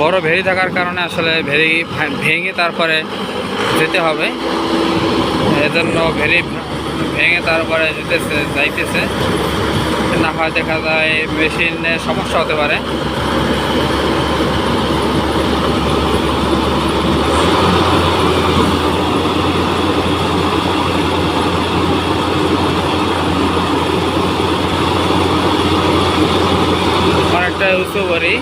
বড় ভেরি থাকার কারণে আসলে ভেরি ভেঙে তারপরে যেতে হবে। এজন্য ভেরি ভেঙে তারপরে যেতেছে, যাইতেছে। না হয় দেখা যায় মেশিনে সমস্যা হতে পারে। অনেকটা উঁচু করি